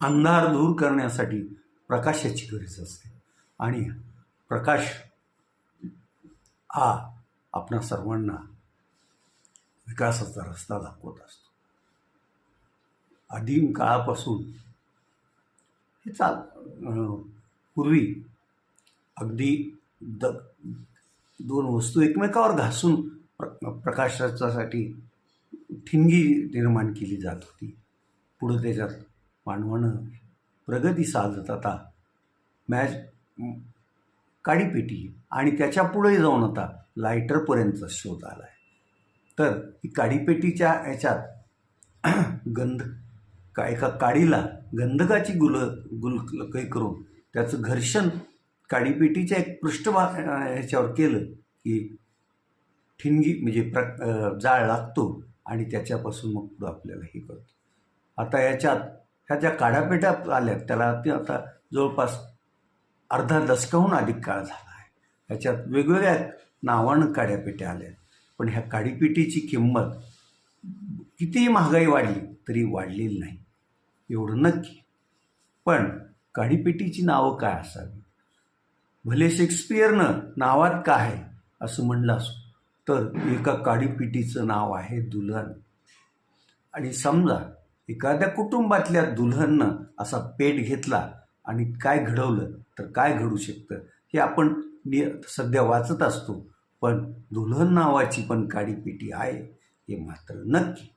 अंधार दूर करण्यासाठी प्रकाशाची गरज असते. आणि प्रकाश हा आपणा सर्वांना विकासाचा रस्ता दाखवत असतो. आदिम काळापासून हे चाल पूर्वी अगदी द दोन वस्तू एकमेकावर घासून प्र प्रकाशाच्यासाठी ठिणगी निर्माण केली जात होती. पुढं त्याच्यात मानवानं प्रगती साधत आता. मॅच काडीपेटी आणि त्याच्या पुढे जाऊन आता लायटरपर्यंतचा शोध आला आहे तर ही काडीपेटीच्या याच्यात गंध का एका काडीला गंधकाची गुल गुलकई करून त्याचं घर्षण काडीपेटीच्या एक पृष्ठभाग ह्याच्यावर केलं की ठिणगी म्हणजे प्र जाळ लागतो आणि त्याच्यापासून मग पुढं आपल्याला हे कळतं आता याच्यात ह्या ज्या काढापेट्या आल्या त्याला ते आता जवळपास अर्धा दशकाहून अधिक काळ झाला आहे. ह्याच्यात वेगवेगळ्या नावानं काड्यापेट्या आल्या पण ह्या काडीपेटीची किंमत कितीही महागाई वाढली तरी वाढलेली नाही. एवढं नक्की. पण काडीपेटीची नावं काय असावी भले शेक्सपियरनं नावात काय आहे असं म्हणलं असो तर एका काडीपिटीचं नाव आहे दुलन आणि समजा एखाद्या कुटुंबातल्या दुल्हननं असा पेट घेतला आणि काय घडवलं तर काय घडू शकतं हे आपण नि सध्या वाचत असतो. पण दुल्हन नावाची पण काडीपेटी आहे हे मात्र नक्की.